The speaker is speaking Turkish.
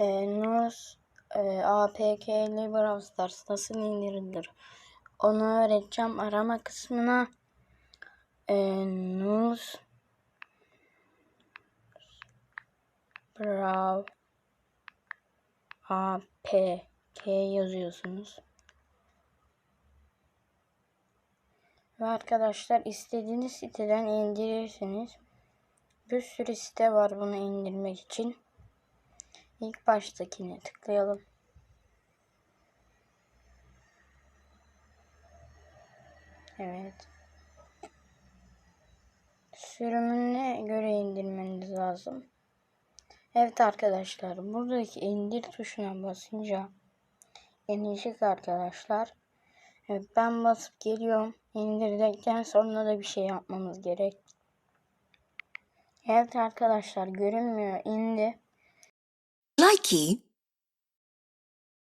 e, Nus e, APK ile Brawl Stars nasıl indirilir? Onu öğreteceğim arama kısmına. E, Nus Brawl APK yazıyorsunuz. Ve arkadaşlar istediğiniz siteden indirirsiniz. Bir sürü site var bunu indirmek için. İlk baştakine tıklayalım. Evet. Sürümüne göre indirmeniz lazım. Evet arkadaşlar buradaki indir tuşuna basınca inecek arkadaşlar. Evet ben basıp geliyorum. İndirdikten sonra da bir şey yapmamız gerek. Evet arkadaşlar görünmüyor indi. Nike